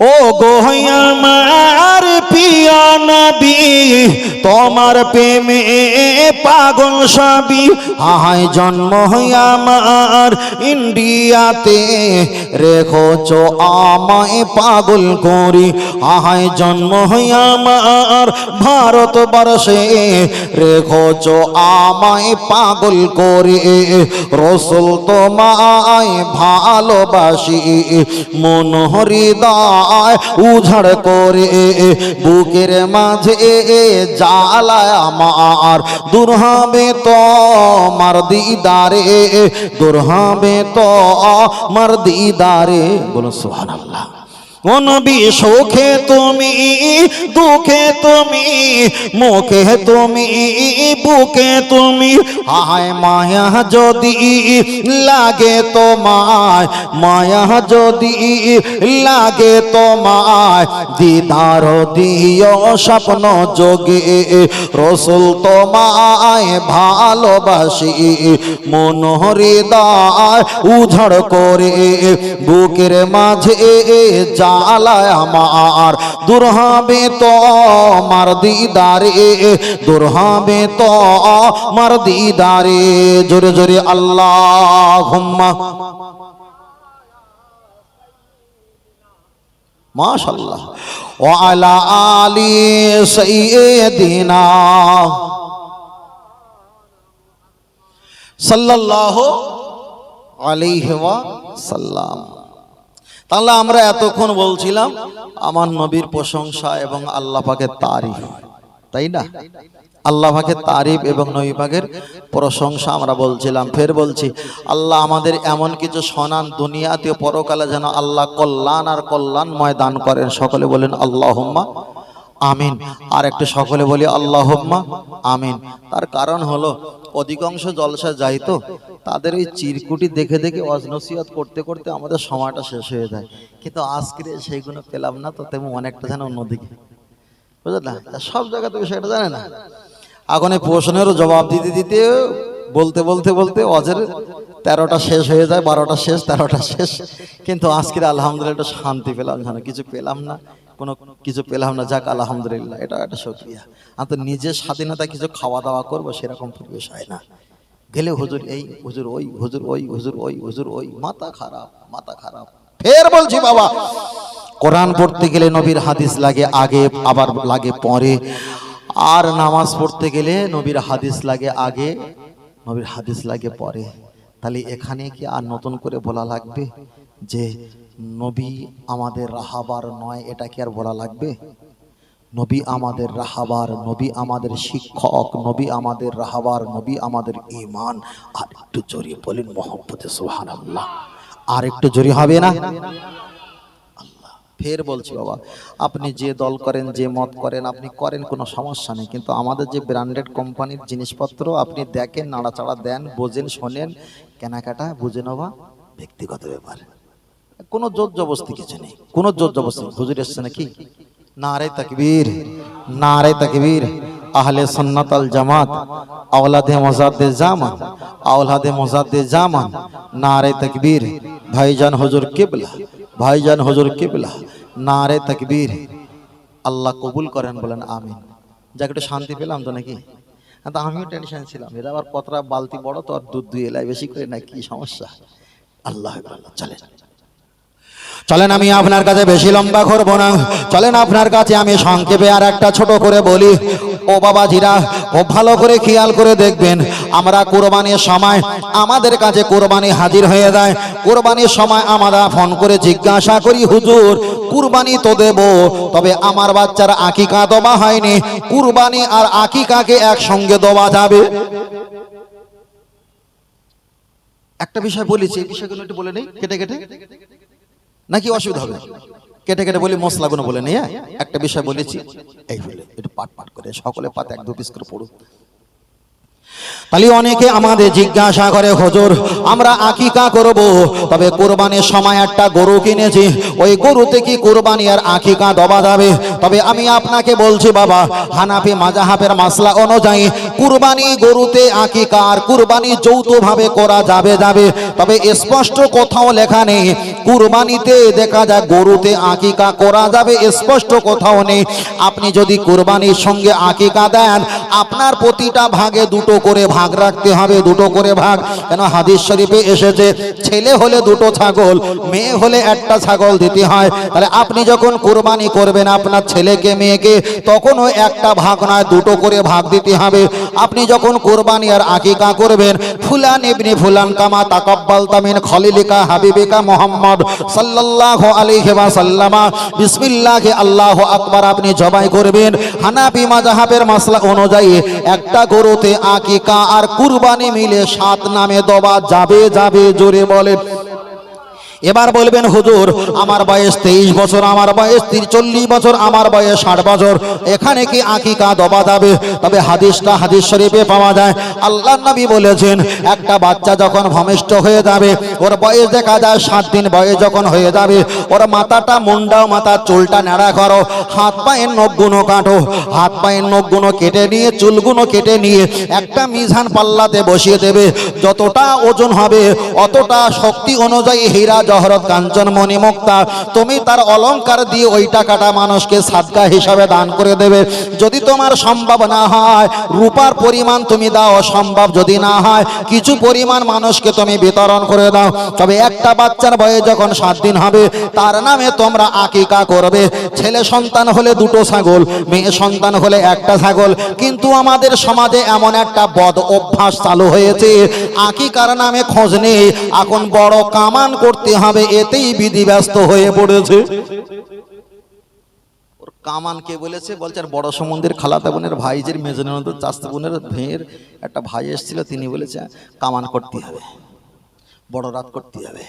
ও গোহমার পিয়া নবী, তোমার প্রেমে পাগল সবই আহায় জন্ম আমার ইন্ডিয়াতে। রেখোছ আমায় পাগল করি। আহায় জন্ম আমার ভারতবর্ষে। রেখোছ আমায় পাগল করি। রসুল তোমায় ভালোবাসি। মন হৃদয় উঝাড় করে। বুকের মাঝে জালায় আমার। দূর তো মার দিদারে দূর তো মার দিদারে। বলো সুবহানাল্লাহ। অনবি সুখে তুমি, দুঃখে তুমি, মুখে তুমি, বুকে তুমি। আয় মায়া যদি লাগে তোমায়, মায়া যদি লাগে তোমায়, দিদার দিও স্বপ্ন যোগে, রসুল তোমায় ভালোবাসি। মন হৃদয় উঝড় করে, বুকের মাঝে জ্বালায় আমার। দূর হবে তো মার দিদারে, দূর হবে তো মার দিদারে। জোরে জোরে আল্লাহ মাশাল্লাহ ওয়ালা আলি সাইয়্যিদিনা সাল্লাল্লাহু আলাইহি ওয়া সাল্লাম তাহলে আমরা এতক্ষণ বলছিলাম, আমার নবীর প্রশংসা এবং আল্লাহ পাকের তারিফ, তাই না? আল্লাহ পাকের তারিফ এবং নবী পাকের প্রশংসা আমরা বলছিলাম, ফের বলছি, আল্লাহ আমাদের এমন কিছু শোনান দুনিয়াতে পরকালে যেন আল্লাহ কল্যাণ আর কল্যাণময় দান করেন। সকলে বলেন, আল্লাহুম্মা আমিন। আর একটু সকলে বলি, আল্লাহুম্মা আমিন। তার কারণ হলো অধিকাংশ জলসা যাই তো, তাদের ওই চিরকুটি দেখে দেখে অজনসিয়ত করতে করতে আমাদের সময়টা শেষ হয়ে যায়। কিন্তু আজকে সেইগুলো পেলাম না, তো তেমন অনেকটা যেন অন্যদিকে। বুঝলে না? সব জায়গা থেকে সেটা জানে না। এখন এই প্রশ্নেরও জবাব দিতে দিতে, বলতে বলতে বলতে অজের তেরোটা শেষ হয়ে যায়, বারোটা শেষ, তেরোটা শেষ। কিন্তু আজকের আলহামদুলিল্লাহ শান্তি পেলাম জানো কিছু পেলাম না। কোনো কিছু পেলাম না, যাক, আলহামদুলিল্লাহ, এটা একটা সক্রিয়া। আর তো নিজের স্বাধীনতা কিছু খাওয়া দাওয়া করব, সেরকম পরিবেশ হয় না। গেলে হুজুর এই, হুজুর ওই হুজুর ওই হুজুর ওই হুজুর ওই, মাথা খারাপ মাথা খারাপ। ফের বলছি বাবা, কোরআন পড়তে গেলে নবীর হাদিস লাগে, আগে আবার লাগে পরে। আর নামাজ পড়তে গেলে নবীর হাদিস লাগে আগে, নবীর হাদিস লাগে পরে। তাহলে এখানে কি আর নতুন করে বলা লাগবে যে নবী আমাদের রাহাবার নয়, এটা কি আর বলা লাগবে? নবী আমাদের রাহাবার, নবী আমাদের শিক্ষক, নবী আমাদের রাহাবার, নবী আমাদের ইমান আর একটু জোরে বলেন মোহাম্মদ সোহান আল্লাহ আর একটু জোরে হবে না? ফের বলছি বাবা, আপনি যে দল করেন, যে মত করেন, আপনি করেন, কোনো সমস্যা নেই। কিন্তু আমাদের যে ব্র্যান্ডেড কোম্পানির জিনিসপত্র আপনি দেখেন, নাড়াচাড়া দেন, বোঝেন, শোনেন, কেনাকাটা বুঝে নেওয়া ব্যক্তিগত ব্যাপার। কোনো জোর জবস্তি কিছু নেই। কোনো জোর জবস্তি। হুজুর এসছে নাকি? নারে তাকবীর নারে তাকবীর। আহলে সুন্নাত আল জামাত আওলাদে মোজাদ্দে জামান আওলাদে মোজাদ্দে জামান নারে তাকবীর। ভাইজান হুজুর কিবলা ভাইজান হুজুর কিবলা নারে তাকবীর। আল্লাহ কবুল করেন বলেন আমিন। যাকে একটু শান্তি পেলাম তো নাকি? হ্যাঁ, তো আমিও টেনশন ছিলাম। এরা আবার কতটা বালতি বড় তো আর দুধ দুই এলাই বেশি করে না কি সমস্যা? আল্লাহ আল্লাহ চলেন আমি আপনার কাছে বেশি লম্বা করব না। চলেন আপনার কাছে আমি সংক্ষেপে আর একটা ছোট করে বলি। ও বাবাজিরা খুব ভালো করে খেয়াল করে দেখবেন, আমরা কোরবানির সময় আমাদের কাছে কোরবানি হাজির হয়ে যায়। কোরবানির সময় আমরা ফোন করে জিজ্ঞাসা করি, হুজুর, কুরবানি তো দেব, তবে আমার বাচ্চার আকিকা দেওয়া হয়নি। কুরবানি আর আকিকাকে একসঙ্গে দেওয়া যাবে? একটা বিষয় বলেছি বিষয়গুলো একটু বলে নেই, কেটে কেটে? নাকি অসুবিধা হবে কেটে কেটে বলি, মশলাগুলো বলে নিয়ে? একটা বিষয় বলেছি এই বলে, একটু পাট পাট করে, সকলে পাত এক দু পিস করে পড়ুন তাহলে অনেকে আমাদের জিজ্ঞাসা করে, হজুর, আমরা আকিকা করব? তবে কোরবানির সময় একটা গরু কিনেছি। ওই গরুতে কি কোরবানি আর আকিকা দবা যাবে। তবে আমি আপনাকে বলছি, বাবা, হানাফি মাজাহাবের মাসলা অনুযায়ী কুরবানি গরুতে আকিকা আর কুরবানি যৌথভাবে করা যাবে যাবে। তবে স্পষ্ট কোথাও লেখা নেই। কুরবানিতে দেখা যায় গরুতে আকিকা করা যাবে, স্পষ্ট কোথাও নেই। আপনি যদি কুরবানির সঙ্গে আকিকা দেন, আপনার প্রতিটা ভাগে দুটো করে ভাগ রাখতে হবে, দুটো করে ভাগ। কেন হাদিস শরীফে এসেছে, ছেলে হলে দুটো ছাগল, মেয়ে হলে একটা ছাগল দিতে হয়। তাহলে আপনি যখন কুরবানি করবেন আপনার ছেলেকে, মেয়েকে, তখনও একটা ভাগ নয়, দুটো করে ভাগ দিতে হবে। আপনি যখন কোরবানি আর আকিকা করবেন, ফুলান ইবনি ফুলান কামা তাকাব্বাল তামিন খলিলিকা হাবিবিকা মোহাম্মদ সাল্লাল্লাহু আলাইহি ওয়া সাল্লামা বিসমিল্লাহি, আল্লাহু আকবার আপনি জবাই করবেন। হানাফি মাযহাবের মাসলা অনুযায়ী একটা গরুতে আকিকা আর কুরবানি মিলে সাত নামে দবা যাবে যাবে জোরে বলেন। এবার বলবেন, হুজুর, আমার বয়স তেইশ বছর, আমার বয়স চল্লিশ বছর, আমার বয়স ষাট বছর। এখানে কি আকিকা দবা যাবে? তবে হাদিসটা হাদিস শরীফে পাওয়া যায়। আল্লাহ নবী বলেছেন, একটা বাচ্চা যখন ভূমিষ্ঠ হয়ে যাবে, ওর বয়স দেখা যায় সাত দিন বয়স যখন হয়ে যাবে, ওর মাথাটা মুন্ডাও মাথার চুলটা নেড়া করো, হাত পায়ের নখগুলো কাটো, হাত পায়ের নখগুলো কেটে নিয়ে, চুলগুলো কেটে নিয়ে একটা মিজান পাল্লাতে বসিয়ে দেবে। যতটা ওজন হবে, অতটা শক্তি অনুযায়ী হীরা জহরত কাঞ্চন মণি মুক্তা। তুমি তার অলংকার দিয়ে ওই টাকাটা মানুষকে সাদকা হিসাবে দান করে দেবে। যদি তোমার সম্ভব না হয়, রূপার পরিমাণ তুমি দাও, সম্ভব যদি না হয়, কিছু পরিমাণ মানুষকে তুমি বিতরণ করে দাও। তবে একটা বাচ্চার বয়স যখন সাত দিন হবে, তার নামে তোমরা আকিকা করবে। ছেলে সন্তান হলে দুটো ছাগল, মেয়ে সন্তান হলে একটা ছাগল। কিন্তু আমাদের সমাজে এমন একটা বদ অভ্যাস চালু হয়েছে। আকিকার নামে খোঁজ নেই। এখন বড় কামান করতে হবে, এতেই বিধি ব্যস্ত হয়ে পড়েছে। ওর বলেছে, বলছে, আর বড় সমন্দির খালাতা বোনের ভাইজের মেজনের মতো চাস্তা বোনের ভেঁয়ের একটা ভাই এসেছিল, তিনি বলেছে, কামান করতে হবে, বড় রাত করতে হবে।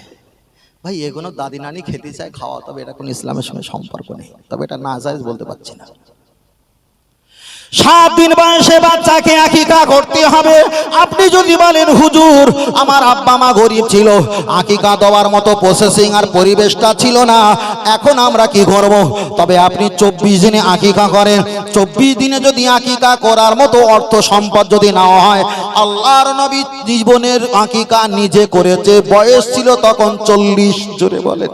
ভাই, এগুলো দাদি নানি খেতে চায়, খাওয়া, তবে এটা কোনো ইসলামের সঙ্গে সম্পর্ক নেই, তবে এটা না যায় বলতে পারছি না। সাত দিন বয়সে বাচ্চাকে আকিকা করতে হবে। আপনি যদি বলেন, হুজুর, আমার আব্বা মা গরিব ছিল, আকিকা দেওয়ার মতো প্রসেসিং আর পরিবেশটা ছিল না, এখন আমরা কি করব? তবে আপনি চব্বিশ দিনে আকিকা করেন। চব্বিশ দিনে যদি আকিকা করার মতো অর্থ সম্পদ যদি নেওয়া হয়, আল্লাহর নবী জীবনের আকিকা নিজে করেছে, বয়স ছিল তখন চল্লিশ, জোরে বলেন।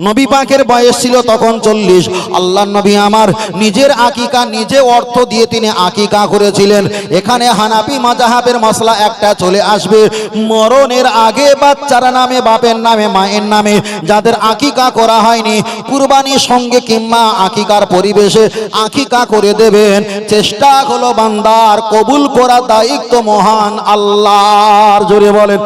নবী পাকের বয়স ছিল তখন চল্লিশ। আল্লাহ নবী আমার নিজের আকিকা, নিজে অর্থ দিয়ে তিনি আকিকা করেছিলেন। এখানে হানাপি মাজাহাবের মশলা একটা চলে আসবে। মরণের আগে বাচ্চার নামে, বাপের নামে, মায়ের নামে যাদের আকিকা করা হয়নি, কুরবানির সঙ্গে কিংবা আকিকার পরিবেশে আকিকা করে দেবেন। চেষ্টা হলো বান্দার কবুল করা দায়িত্ব মহান আল্লাহর। জোরে বলেন।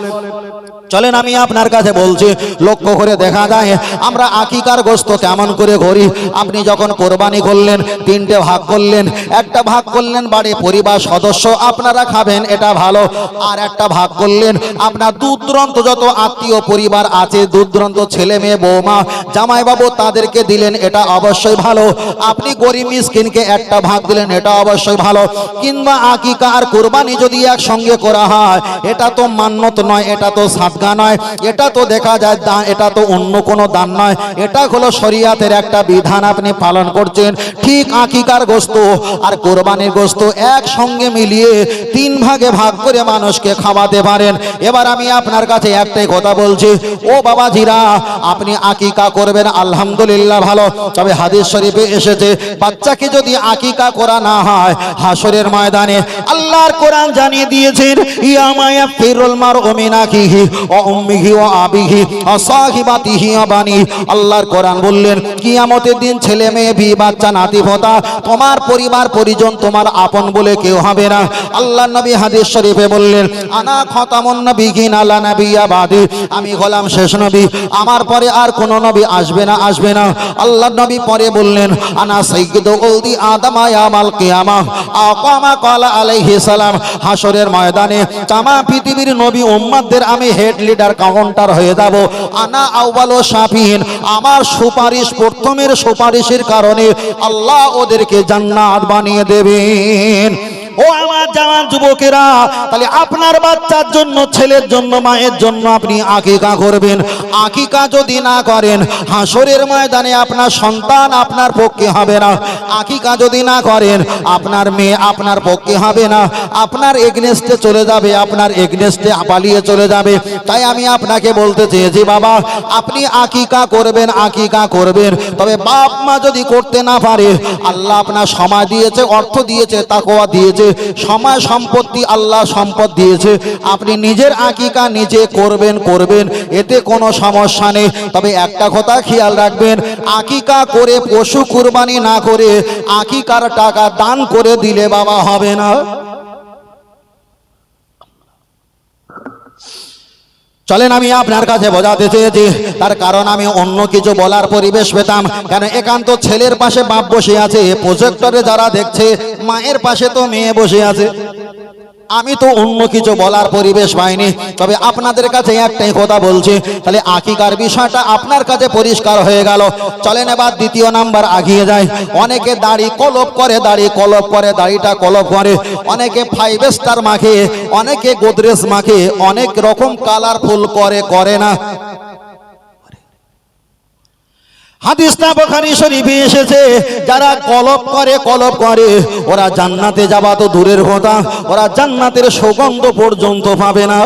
চলেন আমি আপনার কাছে বলছি, লক্ষ্য করে দেখা যায়, আমরা আকিকার গোস্ত কেমন করে করি আপনি যখন কোরবানি করলেন, তিনটে ভাগ করলেন, একটা ভাগ করলেন বাড়ি পরিবার সদস্য, আপনারা খাবেন, এটা ভালো। আর একটা ভাগ করলেন, আপনার দূরদূরান্ত যত আত্মীয় পরিবার আছে, দূরদূরান্ত ছেলে মেয়ে, বৌমা, জামাইবাবু তাদেরকে দিলেন, এটা অবশ্যই ভালো। আপনি গরিব মিসকিনকে একটা ভাগ দিলেন, এটা অবশ্যই ভালো। কিংবা আকিকা আর কোরবানি যদি একসঙ্গে করা হয়, এটা তো মান্যত নয়, এটা তো সাদগা নয়। এটা তো দেখা যায় দান, এটা তো অন্য কোনো দান নয়। এটা হলো শরিয়াতের একটা বিধান আপনি পালন করছেন। ঠিক আকিকার গোস্ত আর কোরবানির গোস্ত একসঙ্গে মিলিয়ে তিন ভাগে ভাগ করে মানুষকে খাওয়াতে পারেন। এবার আমি আপনার কাছে একটাই কথা বলছি। ও বাবাজিরা, আপনি আকিকা করবেন, আলহামদুলিল্লাহ ভালো। তবে হাদিস শরীফে এসেছে, বাচ্চাকে যদি আকিকা করা না হয় হাসরের ময়দানে, আল্লাহর কোরআন জানিয়ে দিয়েছেন ইয়ামায়া ফিরুল মার ওমিনাকিহি ও ও আবিহি আল্লাহর কোরআন বললেন, কিয়ামতের দিন ছেলে মেয়ে বি বাচ্চা নাতি পোতা তোমার পরিবার, পরিজন তোমার আপন বলে কেউ হবে না। আল্লাহ নবী হাদিস শরীফে বললেন, আনা আমি হলাম শেষ নবী, আমার পরে আর কোন নবী আসবে না আসবে না। আল্লাহ নবী পরে বললেন, আনা সাইয়্যিদু উলদি আদম ইয়ামাল কিয়ামা। আকামা ময়দানে তামা পৃথিবীর নবী উম্মতদের আমি হেড লিডার কাউন্টার হয়ে যাব। আনা আউবালো শাফিন আমার সুপারিশ, প্রথমের সুপারিশের কারণে আল্লাহ ওদেরকে জান্নাত বানিয়ে দেবেন। ও আমার জামান যুবকেরা, তাহলে আপনার বাচ্চার জন্য, ছেলের জন্য, মায়ের জন্য আপনি আকিকা করবেন। আকিকা যদি না করেন হাসরের ময়দানে আপনার সন্তান আপনার পক্ষে হবে না। আকিকা যদি না করেন, আপনার মেয়ে আপনার পক্ষে হবে না। আপনার এগনেস্টে চলে যাবে, আপনার এগনেস্টে পালিয়ে চলে যাবে। তাই আমি আপনাকে বলতে চেয়েছি, বাবা, আপনি আকিকা করবেন আকিকা করবেন। তবে বাপ মা যদি করতে না পারে, আল্লাহ আপনার সময় দিয়েছে, অর্থ দিয়েছে তাকোয়া দিয়েছে। সময় সম্পত্তি আল্লাহ সম্পদ দিয়েছে। আপনি নিজের আঁকিকা নিজে করবেন করবেন, এতে কোনো সমস্যা নেই। তবে একটা কথা খেয়াল রাখবেন, আঁকিকা করে পশু কুরবানি না করে আঁকিকার টাকা দান করে দিলে বাবা হবে না। চলেন আমি আপনার কাছে বোঝাতে চেয়েছি। তার কারণ আমি অন্য কিছু বলার পরিবেশ পেতাম। কেন একান্ত ছেলের পাশে বাপ বসে আছে? প্রজেক্টরে যারা দেখছে, মায়ের পাশে তো মেয়ে বসে আছে। আমি তো অন্য কিছু বলার পরিবেশ পাইনি। তবে আপনাদের কাছে একটাই কথা বলছি, তাহলে আকিকার বিষয়টা আপনার কাছে পরিষ্কার হয়ে গেল। চলেন এবার দ্বিতীয় নাম্বার আগিয়ে যায় অনেকে দাড়ি কলপ করে, দাড়ি কলপ করে, দাড়িটা কলপ করে। অনেকে ফাইভ স্টার মাখে, অনেকে গোদরেজ মাখে, অনেক রকম কালারফুল করে করে না। হাদিসটা বোখারি শরীফে এসেছে, যারা কলপ করে কলপ করে, ওরা জান্নাতে যাবা তো দূরের কথা, ওরা জান্নাতের সুগন্ধ পর্যন্ত পাবে না।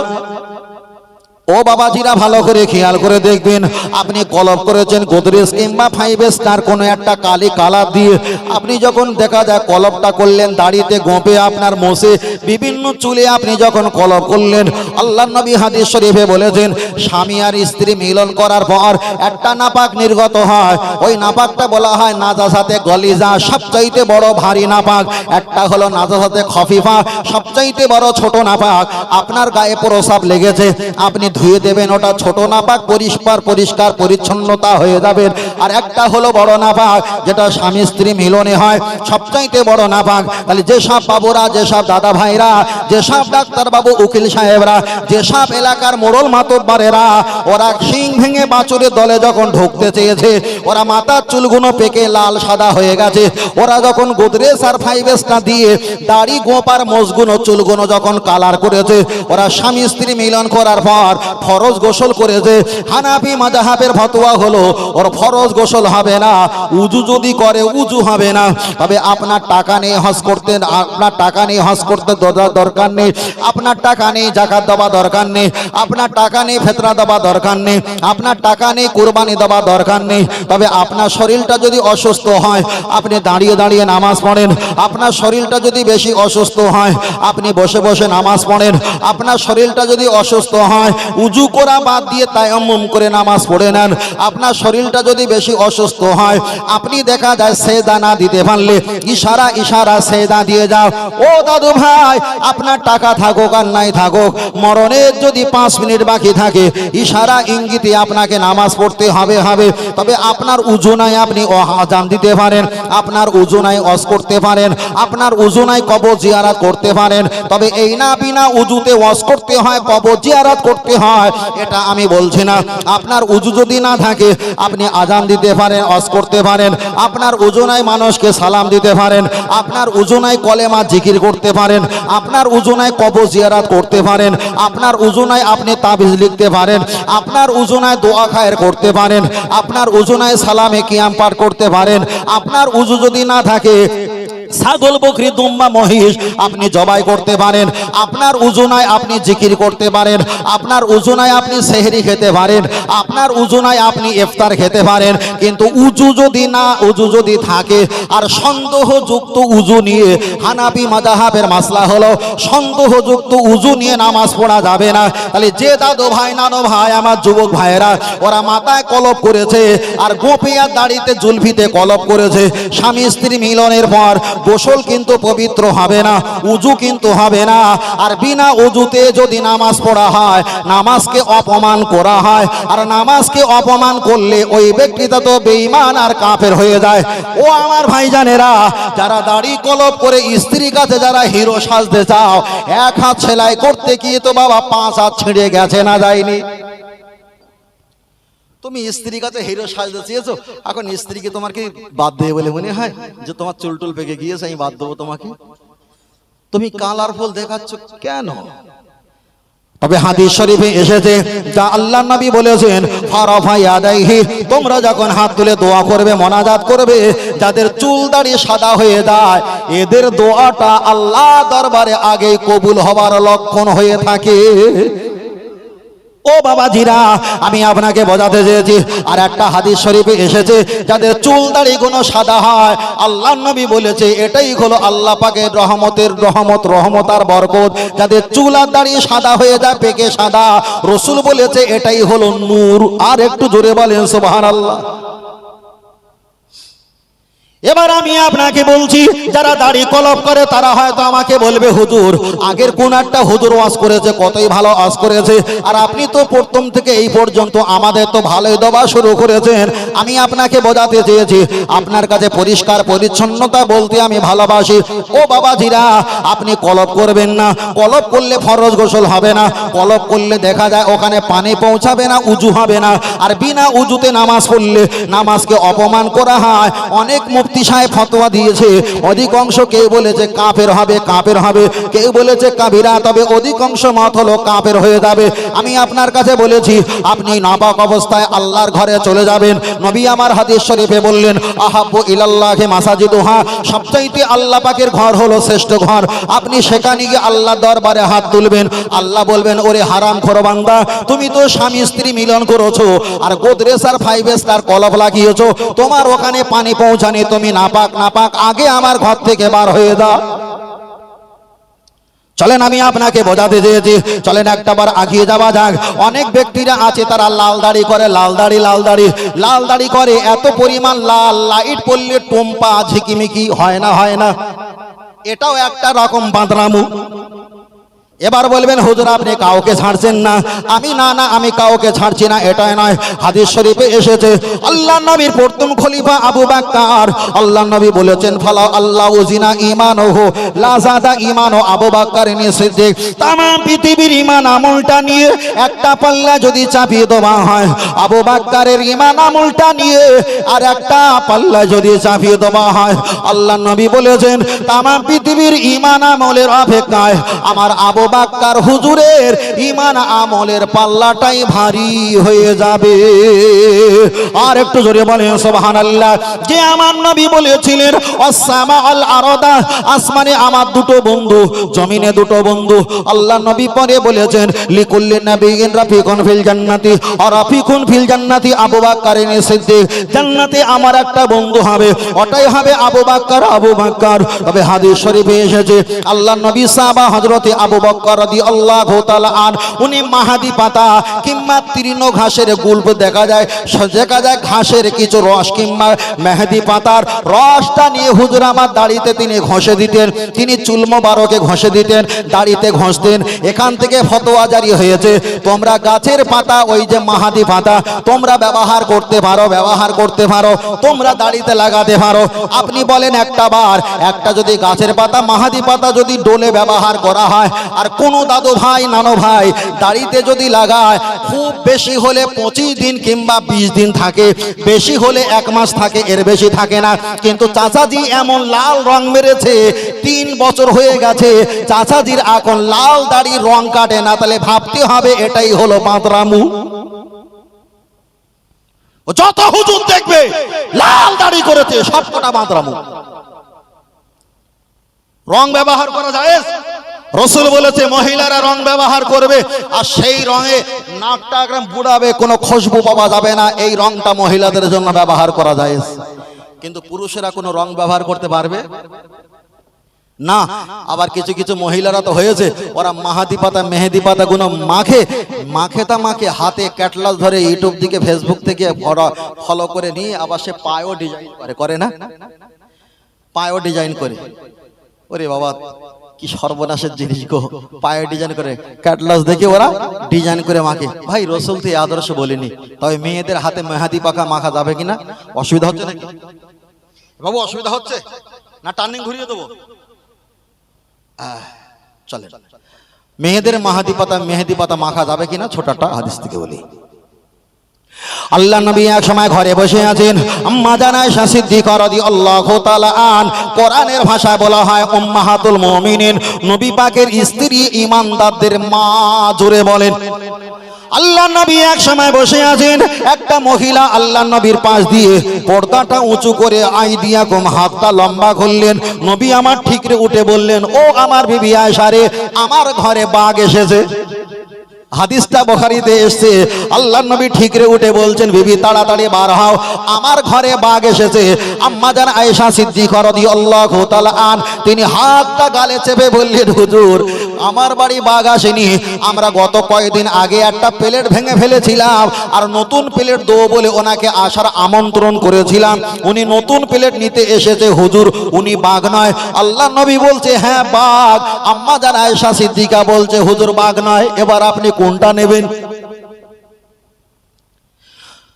ও বাবাজিরা ভালো করে খেয়াল করে দেখবেন, আপনি কলপ করেছেন গোদরেজ কিংবা ফাইভ স্টার কোনো একটা কালি কালার দিয়ে, আপনি যখন দেখা যায় কলপটা করলেন, দাড়িতে গোপে আপনার মোষে বিভিন্ন চুলে আপনি যখন কলপ করলেন, আল্লাহ নবী হাদিস শরীফে বলেছেন, স্বামী আর স্ত্রী মিলন করার পর একটা নাপাক নির্গত হয়। ওই নাপাকটা বলা হয় নাজাসাতে গলিজা, সবচাইতে বড় ভারী নাপাক। একটা হলো নাজা নাজাসাতে খফিফা, সবচাইতে বড় ছোট নাপাক। আপনার গায়ে প্রসাব লেগেছে, আপনি ধুয়ে দেবেন, ওটা ছোট নাপাক, পরিষ্কার পরিষ্কার, পরিচ্ছন্নতা হয়ে যাবেন আর একটা হলো বড় নাপাক, যেটা স্বামী স্ত্রী মিলনে হয়, সবচাইতে বড় নাপাক। তাহলে যেসব বাবুরা, যেসব দাদা ভাইরা, যেসব ডাক্তার বাবু, উকিল সাহেবরা, যেসব এলাকার মোড়ল মাতব্বারেরা, ওরা শিং ভেঙে বাছুরের দলে যখন ঢুকতে চেয়েছে, ওরা মাথার চুলগুলো পেকে লাল সাদা হয়ে গেছে। ওরা যখন গোদরেজ আর ফাইভেসটা দিয়ে দাড়ি গোপার মোজগুলো, চুলগুলো যখন কালার করেছে, ওরা স্বামী স্ত্রী মিলন করার পর ফরজ গোসল করেছে হানাফি মাজাহাবের ফতোয়া হলো, ওর ফরজ গোসল হবে না, উজু যদি করে, উজু হবে না। তবে আপনার টাকা নেই হজ করতে, আপনার টাকা নেই হজ করতে দর- দরকার নেই, আপনার টাকা নেই জাকাত দেওয়া দরকার নেই, আপনার টাকা নেই ফেতরা দেওয়া দরকার নেই, আপনার টাকা নেই কোরবানি দেওয়া দরকার নেই। তবে আপনার শরীরটা যদি অসুস্থ হয়, আপনি দাঁড়িয়ে দাঁড়িয়ে নামাজ পড়েন। আপনার শরীরটা যদি বেশি অসুস্থ হয়, আপনি বসে বসে নামাজ পড়েন। আপনার শরীরটা যদি অসুস্থ হয় উজু করা বাদ দিয়ে তায়াম্মুম করে নামাজ পড়ে নেন। আপনার শরীরটা যদি বেশি অসুস্থ হয়, আপনি দেখা যায় সেদা না দিতে পারলে ইশারা ইশারা সেদা দিয়ে যাও। ও দাদু ভাই, আপনার টাকা থাকুক আর নাই থাকুক, মরণের যদি পাঁচ মিনিট বাকি থাকে, ইশারা ইঙ্গিতে আপনাকে নামাজ পড়তে হবে হবে। তবে আপনার উজুনায় আপনি আজান দিতে পারেন, আপনার উজুনায় অস করতে পারেন, আপনার উজুনায় কবর জিয়ারাত করতে পারেন। তবে এই না বিনা উজুতে ওয়াজ করতে হয়, কবর জিয়ারাত করতে হয়, এটা আমি বলছি না। আপনার উজু যদি না থাকে, আপনি আজান দিতে পারেন অস করতে পারেন। আপনার উজুনায় মানুষকে সালাম দিতে পারেন। আপনার উজুনায় কলেমা জিকির করতে পারেন। আপনার উজুনায় কবর জিয়ারাত করতে পারেন। আপনার উজুনায় আপনি তাবিজ লিখতে পারেন। আপনার উজুনায় দোয়া খায়ের করতে পারেন। আপনার উজুনায় সালামে কিয়াম পাঠ করতে পারেন। আপনার উজু যদি না থাকে ছাগল, বকরি দুম্বা মহিষ আপনি জবাই করতে পারেন। আপনার উজুনায় আপনি জিকির করতে পারেন। আপনার উজুনায় আপনি সেহরি খেতে পারেন। আপনার উজুনায় আপনি ইফতার খেতে পারেন। কিন্তু উজু যদি না, উজু যদি থাকে, আর সন্দেহযুক্ত উজু নিয়ে হানাবি মাজাহাবের মাসলা হলো, সন্দেহযুক্ত উজু নিয়ে নামাজ পড়া যাবে না। তাহলে যে দাদু ভাই, নানো ভাই, আমার যুবক ভাইয়েরা, ওরা মাথায় কলপ করেছে, আর গোপিয়ার দাড়িতে জুলফিতে কলপ করেছে। স্বামী স্ত্রী মিলনের পর গোসল কিন্তু পবিত্র হবে না, উজু কিন্তু হবে না। আর বিনা উজুতে যদি নামাজ পড়া হয়, নামাজকে অপমান করা হয়, আর নামাজকে অপমান করলে ওই ব্যক্তিটা তো বেঈমান আর কাফের হয়ে যায়। ও আমার ভাইজানেরা, যারা দাড়ি কলপ করে স্ত্রীর কাছে যারা হিরো সাজতে চাও, এক হাত সেলাই করতে গিয়ে তো বাবা পাঁচ হাত ছিঁড়ে গেছে না যায়নি। তুমি স্ত্রীর কাছে হিরো সাজতে চেয়েছো, এখন স্ত্রীকে তোমার কি বাদ দেবে বলে মনে হয়? যে তোমার চুল টুল পেকে গিয়েছে, আমি বাদ দেবো তোমাকে। তুমি কালারফুল দেখাচ্ছ কেন? তবে হাদিস শরীফে এসেছে, যা আল্লাহ নবী বলেছেন তোমরা যখন হাত তুলে দোয়া করবে, মোনাজাত করবে, যাদের চুল দাড়ি সাদা হয়ে যায়, এদের দোয়াটা আল্লাহ দরবারে আগেই কবুল হবার লক্ষণ হয়ে থাকে। ও বাবা জিরা আমি আপনাকে বোঝাতে চেয়েছি আর একটা হাদিস শরীফে এসেছে, যাদের চুল দাড়ি কোনো সাদা হয় আল্লাহ নবী বলেছে, এটাই হলো আল্লাহ পাকের রহমতের রহমত রহমত আর বরকত। যাদের চুল আর দাড়ি সাদা হয়ে যায়, পেকে সাদা। রসুল বলেছে, এটাই হলো নূর। আর একটু জোরে বলেন, সুবহানাল্লাহ। এবার আমি আপনাকে বলছি, যারা দাড়ি কলপ করে তারা হয়তো আমাকে বলবে, হুজুর, আগের কোন একটা হুজুর ওয়াজ করেছে, কতই ভালো ওয়াজ করেছে। আর আপনি তো প্রথম থেকে এই পর্যন্ত আমাদের তো ভালোই দেওয়া শুরু করেছেন। আমি আপনাকে বোঝাতে চেয়েছি, আপনার কাছে পরিষ্কার পরিচ্ছন্নতা বলতে আমি ভালোবাসি। ও বাবাজিরা, আপনি কলপ করবেন না। কলপ করলে ফরজ গোসল হবে না। কলপ করলে দেখা যায় ওখানে পানি পৌঁছাবে না, উজু হবে না। আর বিনা উজুতে নামাজ পড়লে নামাজকে অপমান করা হয়। অনেক মুফতি সাহেব ফতোয়া দিয়েছে, অধিকাংশ কেউ বলেছে কাফের হবে কাফের হবে। কেউ বলেছে কাবিরা তবে অধিকাংশ মত হলো কাফের হয়ে যাবে। আমি আপনার কাছে বলেছি, আপনি নাপাক অবস্থায় আল্লাহর ঘরে চলে যাবেন। নবী আমার হাদিস শরীফে বললেন, আহাব্বু ইলাল্লাহি মাসাজিদুহা। সবচাইতে আল্লাহ পাকের ঘর হলো শ্রেষ্ঠ ঘর। আপনি সেখানে গিয়ে আল্লাহ দরবারে হাত তুলবেন। আল্লাহ বলবেন, ওরে হারাম খোরো বান্দা, তুমি তো স্বামী স্ত্রী মিলন করেছ, আর গোদরেজ আর ফাইভ স্টার কলপ লাগিয়েছো। তোমার ওখানে পানি পৌঁছানি তুমি নাপাক নাপাক, আগে আমার ঘর থেকে বার হয়ে দাও। চলেন, আমি আপনাকে বোঝাতে চেয়েছি। চলেন, একটা বার আগিয়ে যাওয়া যাক। অনেক ব্যক্তিরা আছে, তারা লাল দাড়ি করে লাল দাড়ি লাল দাড়ি লাল দাড়ি করে। এত পরিমাণ লাল, লাইট পড়লে টুম্পা ঝিকিমিকি হয় না হয় না। এটাও একটা রকম বাঁদরামু। এবার বলবেন, হুজুর, আপনি কাউকে ছাড়ছেন না। আমি, না না, আমি কাউকে ছাড়ছি না, এটাই নয়। হাদিস শরীফে এসেছে, আল্লাহ নবীর প্রথম খলিফা আবু বাক্কার। আল্লাহ নবী বলেছেন, ফালা আল্লাহ উজিনা ইমান হো লাজাদা ইমান ও আবু বাক্কার নিষেধে তাম পৃথিবীর ইমান আমলটা নিয়ে একটা পাল্লা যদি চাপিয়ে দেওয়া হয়, আবু বাক্কারের ইমান আমলটা নিয়ে আর একটা পাল্লা যদি চাপিয়ে দেওয়া হয়, আল্লাহ নবী বলেছেন তাম পৃথিবীর ইমান আমলের অপেক্ষায় আমার আবু বাক্কার হুজুরের ইমান আমলের পাল্লাটাই ভারী হয়ে যাবে। আর একটু জোরে বলেন, সুবহানাল্লাহ। যে আমার নবী বলেছিলেন আল আরদা আসমানে আমার দুটো বন্ধু, জমিনে দুটো বন্ধু। আল্লাহ নবী পরে বলেছেন, লিকুল্লি রাফিকুন ফিল জান্নাতি আর রাফিকুন ফিল জান্নাতি আবু সিদ্দিক। জান্নাতে আমার একটা বন্ধু হবে, ওটাই হবে আবু বাক্কার আবু বাক্কার। তবে হাদিস শরীফে এসেছে, আল্লাহ নবী সাহাবা হযরতে আবু বকর ঘষে দিতেন, তিনি বারোকে ঘষে দিতেন ঘষতেন, এখান থেকে ফতোয়া জারি হয়েছে, তোমরা গাছের পাতা, ওই যে মাহাদি পাতা, তোমরা ব্যবহার করতে পারো, ব্যবহার করতে পারো, তোমরা দাড়িতে লাগাতে পারো, আপনি বলেন একটা বার, একটা যদি গাছের পাতা, মাহাদি পাতা যদি ডোলে ব্যবহার করা হয়, আর কোনো দাদু ভাই, নানো ভাই দাড়িতে যদি লাগায়, খুব বেশি হলে পঁচিশ দিন কিংবা বিশ দিন থাকে। বেশি হলে এক মাস থাকে, এর বেশি থাকে না। কিন্তু চাচাজি এমন লাল রং মেরেছে, তিন বছর হয়ে গেছে। চাচাজির এখন লাল দাড়ি রং কাটে না, তাহলে ভাবতে হবে এটাই হলো বাঁদরামু যত হুজুর দেখবে, লাল দাড়ি করেছে সব কটা বাঁদরামু রং ব্যবহার করা যায়। রসুল বলেছে, মহিলারা রং ব্যবহার করবে, আর সেই রঙে নাকটা একদম বুড়াবে, কোনো খুশবু পাওয়া যাবে না। এই রংটা মহিলাদের জন্য ব্যবহার করা যায়। কিন্তু পুরুষেরা কোনো রং ব্যবহার করতে পারবে? না, আবার কিছু কিছু মহিলারা তো হয়েছে, ওরা মাহাদি পাতা, মেহেদি পাতা গুলো মাখে মাখে তা মাখে হাতে ক্যাটলাস ধরে ইউটিউব দিকে ফেসবুক থেকে ওরা ফলো করে নিয়ে আবার সে পায়ও ডিজাইন করে করে না? পায়ও ডিজাইন করে। ওরে বাবা কি সর্বনাশের জিনিস গো? পায়ে ডিজাইন করে ক্যাটলাস দেখে ওরা ডিজাইন করে মাখে। ভাই রসুল তো এই আদর্শ বলিনি। তবে মেয়েদের হাতে মেহাদি পাখা মাখা যাবে কিনা? অসুবিধা হচ্ছে নাকি? বাবু অসুবিধা হচ্ছে? না টার্নিং ঘুরিয়ে দেবো? চলে মেয়েদের মাহাদি পাতা মেহেদি পাতা মাখা যাবে কিনা? ছোটাটা হাদিস থেকে বলি। আল্লাহ নবী এক সময় ঘরে বসে আছেন। আম্মা জানায় সিদ্দিক রাদিয়াল্লাহু তাআলা আন। কোরআনের ভাষায় বলা হয়, উম্মাহাতুল মুমিনিন। নবী পাকের স্ত্রী ইমানদারদের মা জোরে বলেন। আল্লাহ নবী এক সময় বসে আছেন, একটা মহিলা আল্লাহ নবীর পাশ দিয়ে পর্দাটা উঁচু করে আই দিয়া হাতটা লম্বা করলেন। নবী আমার ঠিকরে উঠে বললেন, ও আমার বিবি আয়সারে আমার ঘরে বাঘ এসেছে। হাদিসটা বখারিতে এসছে। আল্লাহ নবী ঠিকরে উঠে বলছেন, বিবি, তাড়াতাড়ি বার হও। আমার ঘরে বাঘ এসেছে। আম্মা জান আয়েশা সিদ্দিক রাদিয়াল্লাহু তাআলা আন, তিনি হাতটা গালে চেপে বললেন, হুজুর আমার বাড়ি বাঘ আসেনি। আমরা গত কয়েকদিন আগে একটা প্লেট ভেঙে ফেলেছিলাম আর নতুন প্লেট দেবো বলে ওনাকে আসার আমন্ত্রণ করেছিলাম। উনি নতুন প্লেট নিতে এসেছে, হুজুর। উনি বাঘ নয়। আল্লাহ নবী বলছে হ্যাঁ বাঘ। আম্মা যারা আয়েশা সিদ্দিকা বলছে, হুজুর, বাঘ নয়। এবার আপনি কোনটা নেবেন?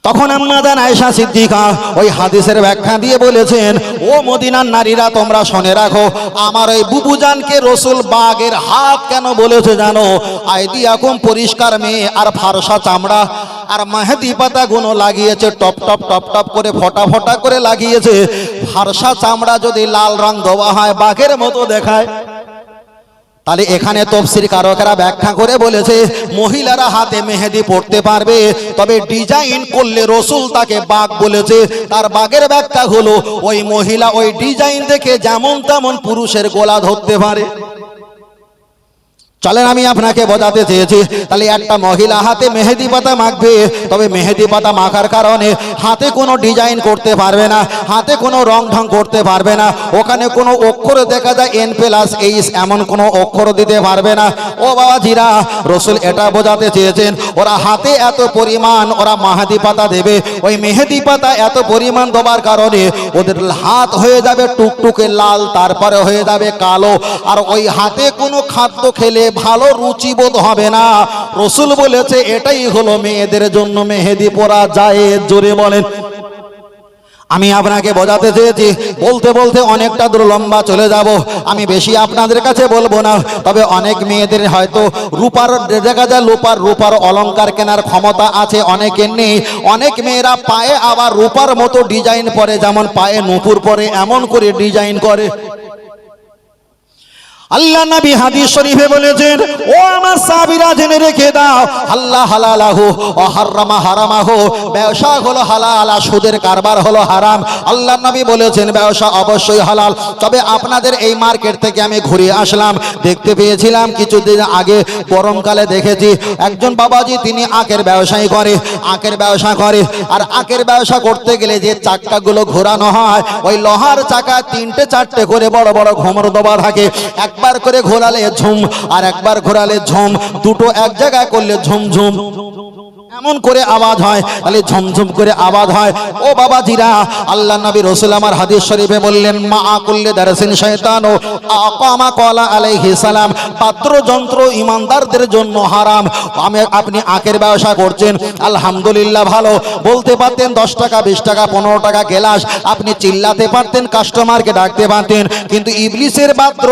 তখন আম্মাদান আয়েশা সিদ্দিকা ওই হাদিসের ব্যাখ্যা দিয়ে বলেছেন, ও মদিনার নারীরা, তোমরা শুনে রাখো, আমার ওই বুবুজানকে রসুল বাগের হাত কেন বলেছে জানো? আইদি এখন পরিষ্কার মেয়ে আর ফারসা চামড়া আর মেহেদি পাতা গুলো লাগিয়েছে, টপ টপ টপ টপ করে ফটা ফটা করে লাগিয়েছে। ফারসা চামড়া যদি লাল রং দেওয়া হয়, বাঘের মতো দেখায়। তাহলে এখানে তফসির কারকেরা ব্যাখ্যা করে বলেছে, মহিলারা হাতে মেহেদি পড়তে পারবে, তবে ডিজাইন করলে রসুল তাকে বাঘ বলেছে। তার বাঘের ব্যাখ্যা হলো, ওই মহিলা ওই ডিজাইন দেখে যেমন তেমন পুরুষের গোলা ধরতে পারে। চলেন, আমি আপনাকে বোঝাতে চেয়েছি। তাহলে একটা মহিলা হাতে মেহেদি পাতা মাখবে, তবে মেহেদি পাতা মাখার কারণে হাতে কোনো ডিজাইন করতে পারবে না, হাতে কোনো রং ঢং করতে পারবে না। ওখানে কোনো অক্ষর দেখা যায় এন প্লাস এইচ এমন কোনো অক্ষর দিতে পারবে না। ও বাবা জিরা রসুল এটা বোঝাতে চেয়েছেন, ওরা হাতে এত পরিমাণ ওরা মাহাদি পাতা দেবে, ওই মেহেদি পাতা এত পরিমাণ দেওয়ার কারণে ওদের হাত হয়ে যাবে টুকটুকে লাল, তারপরে হয়ে যাবে কালো, আর ওই হাতে কোনো খাদ্য খেলে ভালো রুচিবোধ হবে না। রসুল বলেছে, এটাই হলো মেয়েদের জন্য মেহেদি পরা যায় জোরে বলেন। আমি আপনাকে বোঝাতে চেয়েছি, বলতে বলতে অনেকটা দূর লম্বা চলে যাব। আমি বেশি আপনাদের কাছে বলব না, তবে অনেক মেয়েদের হয়তো রূপার দেখা যায়, রূপার রূপার অলংকার কেনার ক্ষমতা আছে অনেকের নেই। অনেক মেয়েরা পায়ে আবার রূপার মতো ডিজাইন পরে, যেমন পায়ে নুপুর পরে, এমন করে ডিজাইন করে। আল্লাহ নবী হাদিস শরীফে বলেছেন, ও আমার সাবিরা জেনে রেখে দাও, আল্লাহ হালালাহু ও হারামা হারামাহু, ব্যবসা হলো হালাল আর সুদের কারবার হলো হারাম। আল্লাহ নবী বলেছেন, ব্যবসা অবশ্যই হালাল। তবে আপনাদের এই মার্কেট থেকে আমি ঘুরে আসলাম, দেখতে পেয়েছিলাম কিছুদিন আগে, গরমকালে দেখেছি, একজন বাবাজি তিনি আখের ব্যবসায়ী করে, আখের ব্যবসা করে, আর আখের ব্যবসা করতে গেলে যে চাক্কাগুলো ঘোরানো হয়, ওই লোহার চাকা তিনটে চারটে করে বড় বড় ঘুমর দেওয়া থাকে একবার করে ঘোরালে ঝুম আর একবার ঘোরালে ঝুম। দুটো এক জায়গায় করলে ঝুম ঝুম। এমন করে আওয়াজ হয়, তাহলে ঝমঝম করে আওয়াজ হয়। ও বাবা জিরা আল্লাহ নবী রসুল আমার হাদিস শরীফে বললেন মা আকুল্লে দারসিন শয়তান ও আকামা কলা আলাইহি সালাম পাত্র যন্ত্র ইমানদারদের জন্য হারাম। আমি, আপনি আখের ব্যবসা করছেন, আলহামদুলিল্লাহ ভালো। বলতে পারতেন দশ টাকা, বিশ টাকা, পনেরো টাকা গেলাস। আপনি চিল্লাতে পারতেন, কাস্টমারকে ডাকতে পারতেন। কিন্তু ইবলিসের পাত্র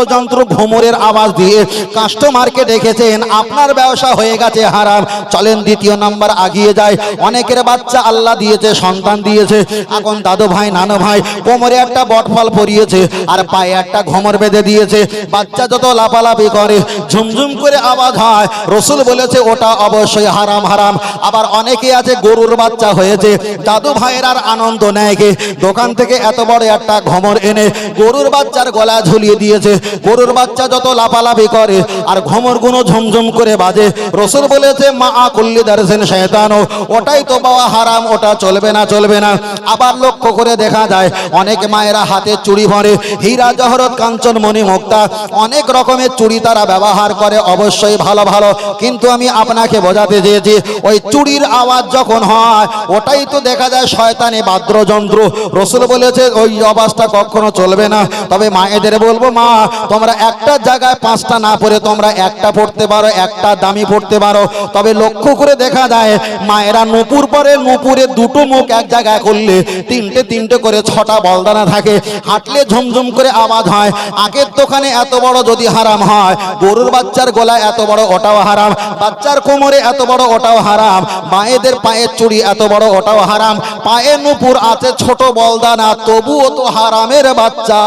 ঘুমরের আওয়াজ দিয়ে কাস্টমারকে ডেকেছেন আপনার ব্যবসা হয়ে গেছে হারাম। চলেন দ্বিতীয় নাম্বার আগিয়ে যায় অনেকের বাচ্চা আল্লাহ দিয়েছে, সন্তান দিয়েছে। এখন দাদু ভাই, নানু ভাই, কোমরে একটা বটফল পরিয়েছে আর পায়ে একটা ঘোমর বেঁধে দিয়েছে। বাচ্চা যত লাফালাফি করে, ঝুমঝুম করে আওয়াজ হয়। রসুল বলেছে, ওটা অবশ্যই হারাম হারাম। আবার অনেকে আছে, গরুর বাচ্চা হয়েছে। দাদু ভাইয়ের আর আনন্দ নেয় দোকান থেকে এত বড় একটা ঘমর এনে গরুর বাচ্চার গলা ঝুলিয়ে দিয়েছে। গরুর বাচ্চা যত লাফালাফি করে আর ঘমরগুলো ঝুমঝুম করে বাজে। রসুল বলেছে, মা আকুল্লি দারসেন শয়তানো। ওটাই তো বাবা হারাম, ওটা চলবে না চলবে না। আবার লক্ষ্য করে দেখা যায়, অনেক মায়েরা হাতে চুড়ি ভরে হীরা, জহরত, কাঞ্চন, মণি, মুক্তা, অনেক রকমের চুড়ি তারা ব্যবহার করে, অবশ্যই ভালো ভালো। কিন্তু আমি আপনাকে বোঝাতে চেয়েছি, ওই চুড়ির আওয়াজ যখন হয়, ওটাই তো দেখা যায় শয়তানি বাদ্যযন্ত্র। রসুল বলেছে, ওই আওয়াজটা কখনো চলবে না। তবে মায়েদের বলব, মা, তোমরা একটা জায়গায় পাঁচটা না পড়ে তোমরা একটা পড়তে পারো, একটা দামি পড়তে পারো। তবে লক্ষ্য করে দেখা যায়, মায়েরা নুপুর পরে নুপুরে দুটো মুখ এক জায়গায় করলে তিনটে তিনটে করে ছটা বলদানা থাকে। হাঁটলে ঝুমঝুম করে আওয়াজ হয়, আগের দোকানে এত বড় যদি হারাম হয়, গরুর বাচ্চার গলায় এত বড় ওটাও হারাম, বাচ্চার কোমরে এত বড় ওটাও হারাম, মায়েদের পায়ের চুড়ি এত বড় ওটাও হারাম, পায়ে নুপুর আছে ছোট বলদানা, তবুও তো হারামের বাচ্চা।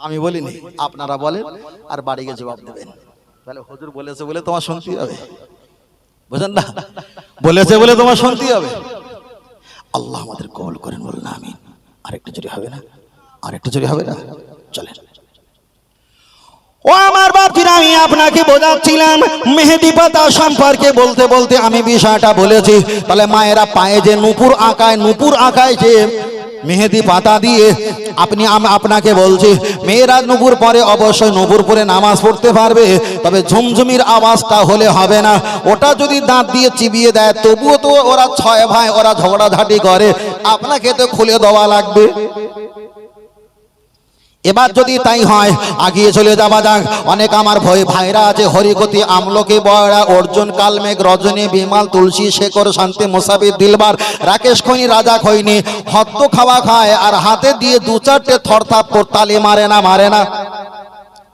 আমি বলিনি, আপনারা বলেন আর বাড়ি গিয়ে জবাব দেবেন। তাহলে হুজুর বলেছে বলে তোমার শুনতে হবে। বুঝলেন না? বলেছে বলে তোমার শুনতে হবে। আল্লাহ আমাদের কবল করেন বলুন আমি আরেকটু চুরি হবে না? আরেকটু চুরি হবে না? চলেন। ও আমার বাপজিরা, আমি আপনাকে বোঝাচ্ছিলাম, মেহেদি পাতা সম্পর্কে বলতে বলতে আমি বিষয়টা বলেছি। তাহলে মায়েরা পায়ে যে নুপুর আঁকায় নুপুর আঁকায় যে মেহেদি পাতা দিয়ে আপনি আপনাকে বলছি, মেয়েরা নুপুর পরে অবশ্যই নুপুর পরে নামাজ পড়তে পারবে, তবে ঝুমঝুমির আওয়াজটা হলে হবে না। ওটা যদি দাঁত দিয়ে চিবিয়ে দেয়, তবুও তো ওরা ছয় ভাই ওরা ঝগড়াঝাটি করে। আপনাকে তো খুলে দেওয়া লাগবে। এবার যদি তাই হয়, আগিয়ে চলে যাওয়া যাক। অনেক আমার ভয় ভাইরা আছে হরিকতি আমলকে, বয়রা, অর্জুন, কালমেঘ, রজনী, বিমাল, তুলসী, শেখর, শান্তি, মোসাফির, দিলবার, রাকেশ খৈনি, রাজা খৈনি, হত্ত খাওয়া খায়, আর হাতে দিয়ে দু চারটে থরথাপ তালে মারে না মারে না।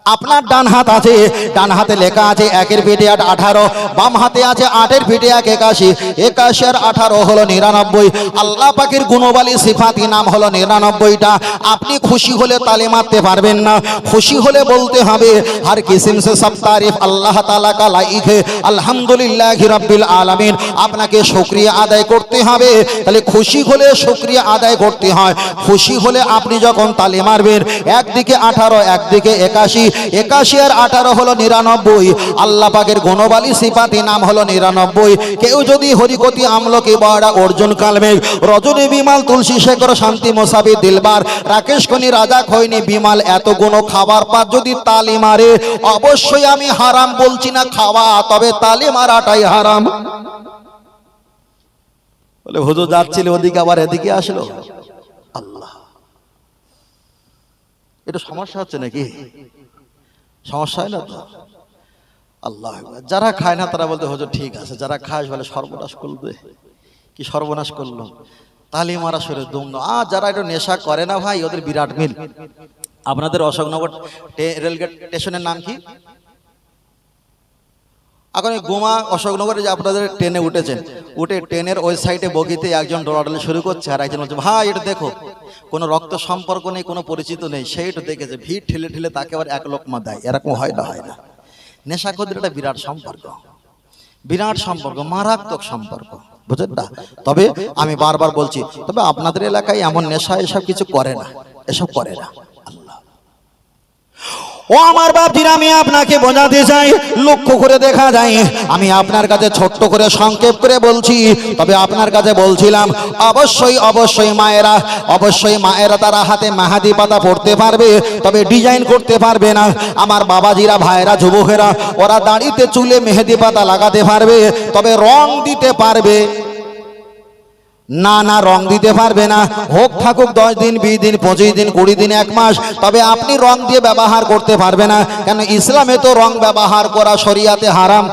আপনার ডান হাত আছে, ডান হাতে লেখা আছে একের পিঠে আট আঠারো, বাম হাতে আছে আটের পিঠে এক একাশি একাশি আর আঠারো হলো নিরানব্বই, আল্লাহ পাখির গুণবালী সিফাতি নাম হলো নিরানব্বইটা। আপনি খুশি হলে তালে মারতে পারবেন না, খুশি হলে বলতে হবে, হর কিসিম সে সব তারিফ আল্লাহ তালা কা লাইক আলহামদুলিল্লাহ রব্বিল আলামিন। আপনাকে শুক্রিয়া আদায় করতে হবে, তাহলে খুশি হলে শুক্রিয়া আদায় করতে হয়, খুশি হলে আপনি যখন তালে মারবেন, একদিকে আঠারো, একদিকে একাশি একাশি আর আঠারো হলো নিরানব্বই। আল্লাহ পাকের গুণবালী সিপাতি নাম হলো নিরানব্বই। কেউ যদি হরিকতি আমলকে বড়া অর্জুন কালমেঘ, রজনী বিমাল, তুলসী শেখর, শান্তি মোসাবি, দিলবার, রাকেশ খনি রাজা খৈনি, বিমাল এত গুণ খাবার পা যদি তালি মারে, অবশ্যই আমি হারাম বলছি না খাওয়া, তবে তালি মারাটাই হারাম। বলে হুজুর যাচ্ছিল ওদিকে, আবার এদিকে আসলো। আল্লাহ। এটা সমস্যা হচ্ছে নাকি? সমস্যা হয় না তো? আল্লাহ যারা খায় না, তারা বলতে হজর, ঠিক আছে। যারা খায়, বলে সর্বনাশ করবে। কি সর্বনাশ করল? তালি মারা সরে দুম আ যারা একটু নেশা করে না ভাই, ওদের বিরাট মিল। আপনাদের অশোকনগর রেলগেট স্টেশনের নাম কি? এখন এই গোমা অশোকনগরে যে আপনাদের ট্রেনে উঠেছেন উঠে ট্রেনের ওই সাইডে বগিতে একজন দৌড়াদৌড়ি শুরু করছে আর একজন বলছে, ভাই, এটা দেখো, কোনো রক্ত সম্পর্ক নেই, কোনো পরিচিত নেই সেই একটু দেখেছে, ভিড় ঠেলে ঠেলে তাকে আবার এক লোকমা দেয়, এরকম হয় না হয় না। নেশাখোরদের একটা বিরাট সম্পর্ক বিরাট সম্পর্ক, মারাত্মক সম্পর্ক, বুঝলেন না? তবে আমি বারবার বলছি, তবে আপনাদের এলাকায় এমন নেশা এসব কিছু করে না, এসব করে না। ও আমার বাপজির, আমি আপনাকে বোঝাতে চাই, লক্ষ্য করে দেখা যায়, আমি আপনার কাছে ছোট্ট করে সংক্ষেপ করে বলছি, তবে আপনার কাছে বলছিলাম, অবশ্যই অবশ্যই মায়েরা অবশ্যই মায়েরা তারা হাতে মাহাদি পাতা পড়তে পারবে, তবে ডিজাইন করতে পারবে না। আমার বাবাজিরা ভাইরা যুবকেরা, ওরা দাড়িতে চুলে মেহেদি পাতা লাগাতে পারবে, তবে রং দিতে পারবে। না না, রং দিতে পারবে না। হোক থাকুক দশ দিন, বিশ দিন, পঁচিশ দিন, কুড়ি দিন, এক মাস, তবে আপনি রং দিয়ে ব্যবহার করতে পারবে না। কেন ইসলামে তো রং ব্যবহার করা শরিয়াতে হারাম।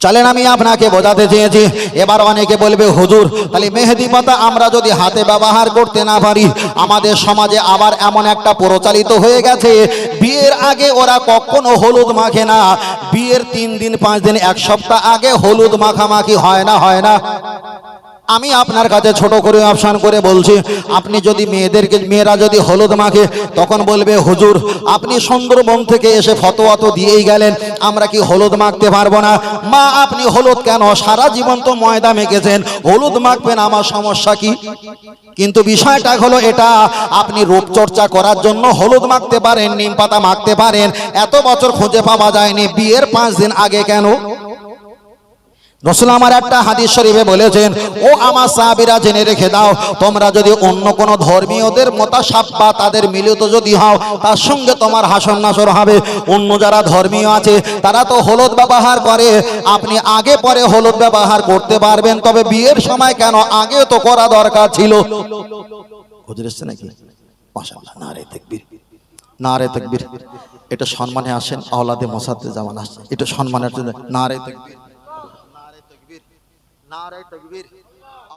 চলেন আমি আপনাকে বোঝাতে চেয়েছি। এবার অনেকে বলবে, হুজুর, তাহলে মেহেদি পাতা আমরা যদি হাতে ব্যবহার করতে না পারি, আমাদের সমাজে আবার এমন একটা প্রচালিত হয়ে গেছে। বিয়ের আগে ওরা কখনো হলুদ মাখে না। বিয়ের তিন দিন, পাঁচ দিন, এক সপ্তাহ আগে হলুদ মাখামাখি হয় না হয় না। আমি আপনার কাছে ছোট করে অপশান করে বলছি, আপনি যদি মেয়েদেরকে, মেয়েরা যদি হলুদ মাখে, তখন বলবে, হুজুর, আপনি সুন্দরবন থেকে এসে ফতোয়া তো দিয়েই গেলেন, আমরা কি হলুদ মাখতে পারব না? মা, আপনি হলুদ কেন? সারা জীবন তো ময়দা মেখেছেন, হলুদ মাখবেন, আমার সমস্যা কি? কিন্তু বিষয়টা হলো এটা, আপনি রূপচর্চা করার জন্য হলুদ মাখতে পারেন, নিম পাতা মাখতে পারেন, এত বছর খুঁজে পাওয়া যায়নি, বিয়ের পাঁচ দিন আগে কেন? রসুল আমার একটা হাদিস শরীফে বলেছেন, ও আমার সাহাবীরা জেনে রেখে দাও, তোমরা যদি অন্য কোনো ধর্মীয়দের মতাসাপ বা তাদের মিলিত যদি হও, তার সঙ্গে তোমার হাসন নাসর হবে। অন্য যারা ধর্মীয় আছে, তারা তো হলুদ ব্যবহার করে। আপনি আগে পরে হলুদ ব্যবহার করতে পারবেন, তবে বিয়ের সময় কেন আগে তো করা দরকার ছিল? নাকি? এটা সম্মানে আসেন আওলাদে মোসাদ্দে জামান আসেন এটা সম্মানের জন্য, নারে তকবীর। নারে তকবীর নারে তকবীর